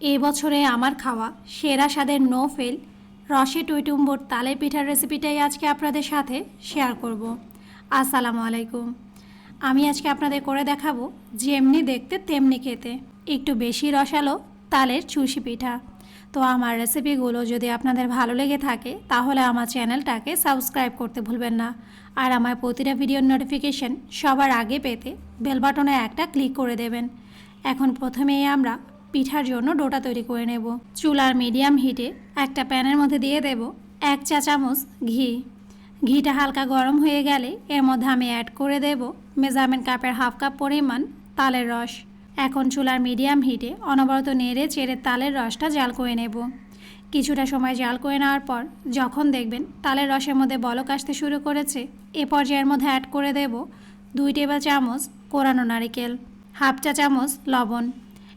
এ বছরে আমার খাওয়া সেরা স্বাদের নো ফেল রসে টুইটুম্বর তালে পিঠার রেসিপিটাই আজকে আপনাদের সাথে শেয়ার করব। আসসালামু আলাইকুম। আমি আজকে আপনাদের করে দেখাবো যেমনি দেখতে তেমনি খেতে। একটু বেশি রসালো তালের চুষি পিঠা। তো আমার রেসিপিগুলো যদি আপনাদের ভালো লেগে থাকে, তাহলে আমার চ্যানেলটাকে সাবস্ক্রাইব করতে ভুলবেন না। আর আমার প্রতিটা ভিডিওর নোটিফিকেশন সবার আগে পেতে বেল বাটনে একটা ক্লিক করে দেবেন। এখন প্রথমেই আমরা পিঠার জন্য ডোটা তৈরি করে নেব। চুলার মিডিয়াম হিটে একটা প্যানের মধ্যে দিয়ে দেব এক চা চামচ ঘি। ঘিটা হালকা গরম হয়ে গেলে এর মধ্যে আমি অ্যাড করে দেব মেজারমেন্ট কাপের হাফ কাপ পরিমাণ তালের রস। এখন চুলার মিডিয়াম হিটে অনবরত নেড়ে চেড়ে তালের রসটা জাল করে নেব। কিছুটা সময় জাল করে নেওয়ার পর যখন দেখবেন তালের রসের মধ্যে বলক আসতে শুরু করেছে, এ পর্যায়ের মধ্যে অ্যাড করে দেব দুই টেবিল চামচ কোরানো নারিকেল, হাফ চা চামচ লবণ।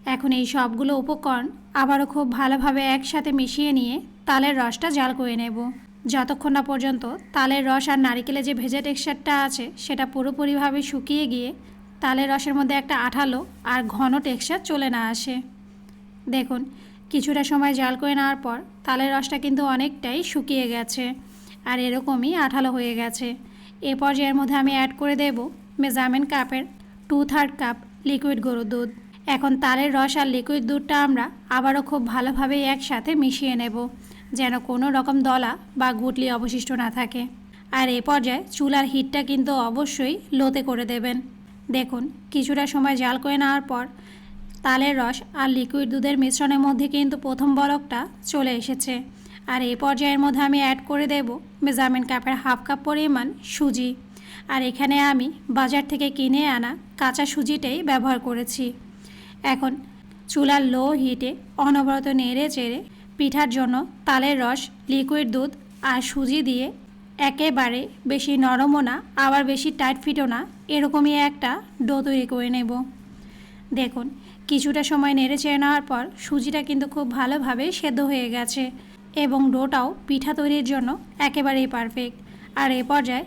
এখন এই সবগুলো উপকরণ আবারও খুব ভালোভাবে একসাথে মিশিয়ে নিয়ে তালের রসটা জাল করে নেব। যতক্ষণ না পর্যন্ত তালের রস আর নারিকেলের যে ভেজা টেক্সচারটা আছে সেটা পুরোপুরিভাবে শুকিয়ে গিয়ে তালের রসের মধ্যে একটা আঠালো আর ঘন টেক্সচার চলে না আসে। দেখুন, কিছুটা সময় জাল করে নেওয়ার পর তালের রসটা কিন্তু অনেকটাই শুকিয়ে গেছে আর এরকমই আঠালো হয়ে গেছে। এ পর্যায়ের মধ্যে আমি অ্যাড করে দেব মেজারমেন্ট কাপের টু থার্ড কাপ লিকুইড গরুর দুধ। এখন তালের রস আর লিকুইড দুধটা আমরা আবারও খুব ভালোভাবে একসাথে মিশিয়ে নেব, যেন কোনো রকম দলা বা গুটলি অবশিষ্ট না থাকে। আর এ পর্যায়ে চুলার হিটটা কিন্তু অবশ্যই লোতে করে দেবেন। দেখুন, কিছুটা সময় জাল করে নেওয়ার পর তালের রস আর লিকুইড দুধের মিশ্রণের মধ্যে কিন্তু প্রথম বলকটা চলে এসেছে। আর এই পর্যায়ের মধ্যে আমি অ্যাড করে দেব মেজারমেন্ট কাপের হাফ কাপ পরিমাণ সুজি। আর এখানে আমি বাজার থেকে কিনে আনা কাঁচা সুজিটাই ব্যবহার করেছি। এখন চুলার লো হিটে অনবরত নেড়ে চেড়ে পিঠার জন্য তালের রস, লিকুইড দুধ আর সুজি দিয়ে একেবারে বেশি নরমও না, আবার বেশি টাইট ফিটও না, এরকমই একটা ডো তৈরি করে নেব। দেখুন, কিছুটা সময় নেড়ে চেড়ে নেওয়ার পর সুজিটা কিন্তু খুব ভালোভাবে সেদ্ধ হয়ে গেছে এবং ডোটাও পিঠা তৈরির জন্য একেবারেই পারফেক্ট আর এ পর্যায়ে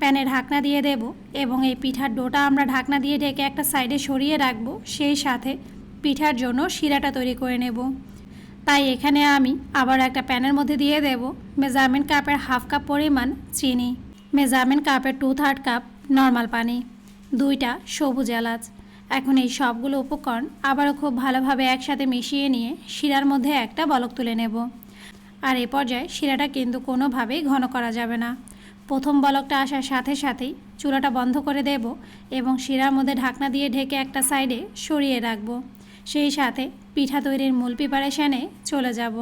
প্যানে ঢাকনা দিয়ে দেব এবং এই পিঠার ডোটা আমরা ঢাকনা দিয়ে ঢেকে একটা সাইডে সরিয়ে রাখব, সেই সাথে পিঠার জন্য শিরাটা তৈরি করে নেব। তাই এখানে আমি আবার একটা প্যানের মধ্যে দিয়ে দেব মেজারমেন্ট কাপের হাফ কাপ পরিমাণ চিনি, মেজারমেন্ট কাপের টু থার্ড কাপ নর্মাল পানি, দুইটা সবুজ এলাচ। এখন এই সবগুলো উপকরণ আবারও খুব ভালোভাবে একসাথে মিশিয়ে নিয়ে শিরার মধ্যে একটা বলক তুলে নেব। আর এ পর্যায়ে শিরাটা কিন্তু কোনোভাবেই ঘন করা যাবে না। প্রথম বলকটা আসার সাথে সাথেই চুলাটা বন্ধ করে দেব এবং শিরার মধ্যে ঢাকনা দিয়ে ঢেকে একটা সাইডে সরিয়ে রাখব। সেই সাথে পিঠা তৈরির মূল প্রিপারেশানে চলে যাব।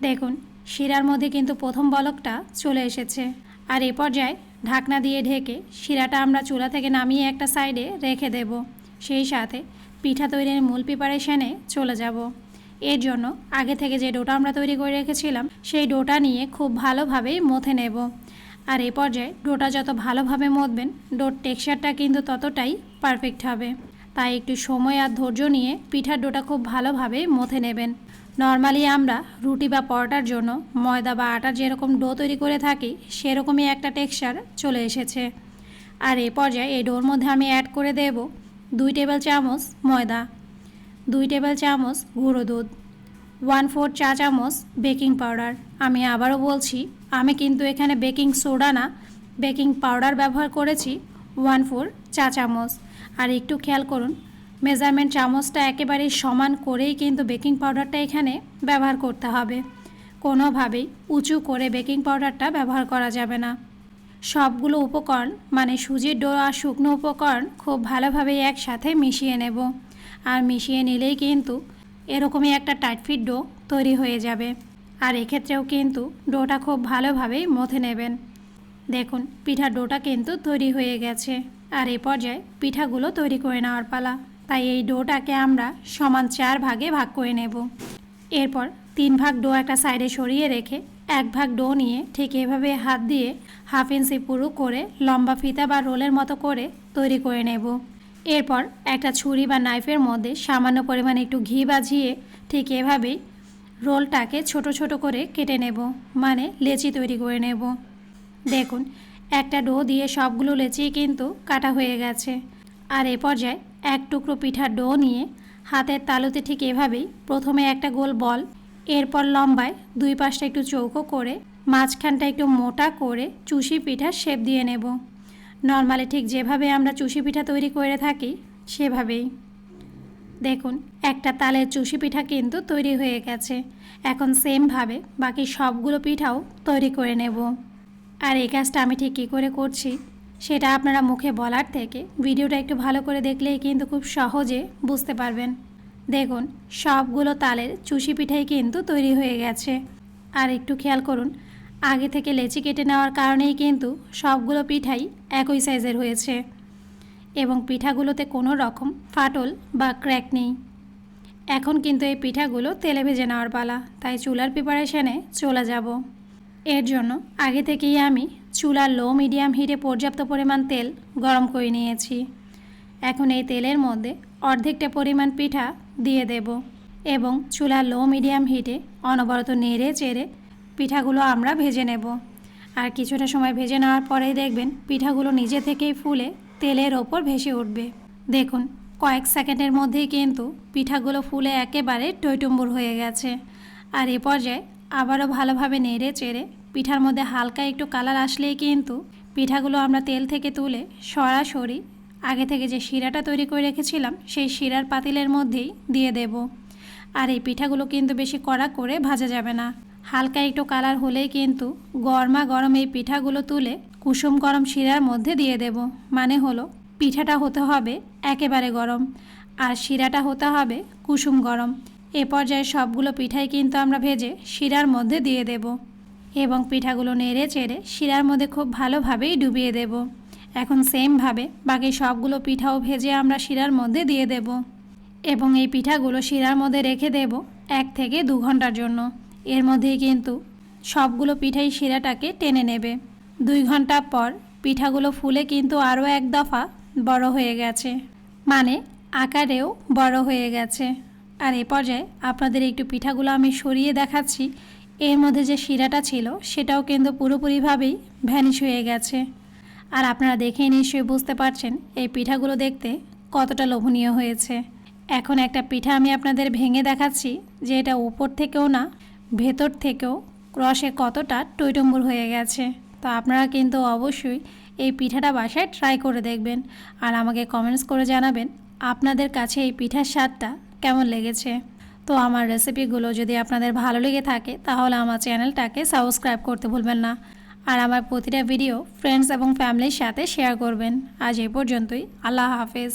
দেখুন, শিরার মধ্যে কিন্তু প্রথম বলকটা চলে এসেছে। আর এ পর্যায়ে ঢাকনা দিয়ে ঢেকে শিরাটা আমরা চুলা থেকে নামিয়ে একটা সাইডে রেখে দেব। সেই সাথে পিঠা তৈরির মূল প্রিপারেশানে চলে যাব। এর জন্য আগে থেকে যে ডোটা আমরা তৈরি করে রেখেছিলাম, সেই ডোটা নিয়ে খুব ভালোভাবে মথে নেব। আর এ পর্যায়ে ডোটা যত ভালোভাবে মথবেন, ডোর টেক্সচারটা কিন্তু ততটাই পারফেক্ট হবে। তাই একটু সময় আর ধৈর্য নিয়ে পিঠার ডোটা খুব ভালোভাবে মথে নেবেন। নর্মালি আমরা রুটি বা পরোটার জন্য ময়দা বা আটার যেরকম ডো তৈরি করে থাকি, সেরকমই একটা টেক্সচার চলে এসেছে। আর এ পর্যায়ে এই ডোর মধ্যে আমি অ্যাড করে দেব দুই টেবিল চামচ ময়দা। দুই টেবিল চামচ গুঁড়ো দুধ ওয়ান ফোর চা চামচ বেকিং পাউডার আমি আবারও বলছি, আমি কিন্তু এখানে বেকিং সোডা না বেকিং পাউডার ব্যবহার করেছি ওয়ান ফোর চা চামচ। আর একটু খেয়াল করুন মেজারমেন্ট চামচটা একেবারেই সমান করেই কিন্তু বেকিং পাউডারটা এখানে ব্যবহার করতে হবে। কোনোভাবেই উঁচু করে বেকিং পাউডারটা ব্যবহার করা যাবে না। সবগুলো উপকরণ মানে সুজির ডো আর শুকনো উপকরণ, খুব ভালোভাবে একসাথে মিশিয়ে নেব। আর মিশিয়ে নিলেই কিন্তু এরকমই একটা টাইট ফিট ডো তৈরি হয়ে যাবে। আর এক্ষেত্রেও কিন্তু ডোটা খুব ভালোভাবেই মথে নেবেন। দেখুন পিঠার ডোটা কিন্তু তৈরি হয়ে গেছে। আর এ পর্যায়ে পিঠাগুলো তৈরি করে নেওয়ার পালা। তাই এই ডোটাকে আমরা সমান চার ভাগে ভাগ করে নেব। এরপর তিন ভাগ ডো একটা সাইডে সরিয়ে রেখে এক ভাগ ডো নিয়ে ঠিক এভাবে হাত দিয়ে হাফ ইঞ্চি পুরু করে লম্বা ফিতা বা রোলের মতো করে তৈরি করে নেব। এরপর একটা ছুরি বা নাইফের মধ্যে সামান্য পরিমাণে একটু ঘি বাজিয়ে ঠিক এভাবেই রোলটাকে ছোট ছোট করে কেটে নেব মানে লেচি তৈরি করে নেব। দেখুন, একটা ডো দিয়ে সবগুলো লেচি কিন্তু কাটা হয়ে গেছে। আর এ পর্যায়ে এক টুকরো পিঠার ডো নিয়ে হাতের তালুতে ঠিক এভাবেই প্রথমে একটা গোল বল, এরপর লম্বায় দুই পাশটা একটু চৌকো করে মাঝখানটা একটু মোটা করে চুষি পিঠার শেপ দিয়ে নেব। নর্মালি ঠিক যেভাবে আমরা চুষি পিঠা তৈরি করে থাকি, সেভাবেই। দেখুন, একটা তালের চুষি পিঠা কিন্তু তৈরি হয়ে গেছে। এখন সেমভাবে বাকি সবগুলো পিঠাও তৈরি করে নেব। আর এই কাজটা আমি ঠিক কী করে করছি, সেটা আপনারা মুখে বলার থেকে ভিডিওটা একটু ভালো করে দেখলেই কিন্তু খুব সহজে বুঝতে পারবেন। দেখুন, সবগুলো তালের চুষি পিঠাই কিন্তু তৈরি হয়ে গেছে। আর একটু খেয়াল করুন আগে থেকে লেচি কেটে নেওয়ার কারণেই কিন্তু সবগুলো পিঠাই একই সাইজের হয়েছে এবং পিঠাগুলোতে কোনো রকম ফাটল বা ক্র্যাক নেই। এখন কিন্তু এই পিঠাগুলো তেলে ভেজে নেওয়ার পালা, তাই চুলার প্রিপারেশনে চলে যাব। এর জন্য আগে থেকেই আমি চুলার লো মিডিয়াম হিটে পর্যাপ্ত পরিমাণ তেল গরম করে নিয়েছি। এখন এই তেলের মধ্যে অর্ধেকটা পরিমাণ পিঠা দিয়ে দেব এবং চুলার লো মিডিয়াম হিটে অনবরত নেড়ে চেড়ে পিঠাগুলো আমরা ভেজে নেব। আর কিছুটা সময় ভেজে নেওয়ার পরেই দেখবেন পিঠাগুলো নিজে থেকেই ফুলে তেলের ওপর ভেসে উঠবে। দেখুন, কয়েক সেকেন্ডের মধ্যেই কিন্তু পিঠাগুলো ফুলে একেবারে টইটুম্বুর হয়ে গেছে। আর এ পর্যায়ে আবারও ভালোভাবে নেড়ে চেড়ে পিঠার মধ্যে হালকা একটু কালার আসলেই কিন্তু পিঠাগুলো আমরা তেল থেকে তুলে সরাসরি আগে থেকে যে শিরাটা তৈরি করে রেখেছিলাম, সেই শিরার পাতিলের মধ্যেই দিয়ে দেব। আর এই পিঠাগুলো কিন্তু বেশি কড়া করে ভাজা যাবে না। হালকা একটু কালার হলেই কিন্তু গরমা গরম এই পিঠাগুলো তুলে কুসুম গরম শিরার মধ্যে দিয়ে দেব। মানে হলো পিঠাটা হতে হবে একেবারে গরম আর শিরাটা হতে হবে কুসুম গরম। এ পর্যায়ে সবগুলো পিঠাই কিন্তু আমরা ভেজে শিরার মধ্যে দিয়ে দেব এবং পিঠাগুলো নেড়ে চেড়ে শিরার মধ্যে খুব ভালোভাবেই ডুবিয়ে দেব। এখন সেমভাবে বাকি সবগুলো পিঠাও ভেজে আমরা শিরার মধ্যে দিয়ে দেব এবং এই পিঠাগুলো শিরার মধ্যে রেখে দেব এক থেকে দু ঘণ্টার জন্য। এর মধ্যেই কিন্তু সবগুলো পিঠাই শিরাটাকে টেনে নেবে। দুই ঘণ্টা পর পিঠাগুলো ফুলে কিন্তু আরও এক দফা বড় হয়ে গেছে। মানে আকারেও বড় হয়ে গেছে। আর এ পর্যায়ে আপনাদের একটু পিঠাগুলো আমি সরিয়ে দেখাচ্ছি। এর মধ্যে যে শিরাটা ছিল সেটাও কিন্তু পুরোপুরিভাবেই ভ্যানিশ হয়ে গেছে। আর আপনারা দেখেই নিশ্চয়ই বুঝতে পারছেন এই পিঠাগুলো দেখতে কতটা লোভনীয় হয়েছে। এখন একটা পিঠা আমি আপনাদের ভেঙে দেখাচ্ছি যে এটা উপর থেকেও না ভেতর থেকেও রসে কতটা টইটম্বুর হয়ে গেছে। তো আপনারা কিন্তু অবশ্যই এই পিঠাটা বাসায় ট্রাই করে দেখবেন আর আমাকে কমেন্টস করে জানাবেন আপনাদের কাছে এই পিঠার স্বাদটা কেমন লেগেছে। তো আমার রেসিপিগুলো যদি আপনাদের ভালো লেগে থাকে তাহলে আমার চ্যানেলটাকে সাবস্ক্রাইব করতে ভুলবেন না। আর আমার প্রতিটা ভিডিও ফ্রেন্ডস এবং ফ্যামিলির সাথে শেয়ার করবেন। আজ এই পর্যন্তই, আল্লাহ হাফেজ।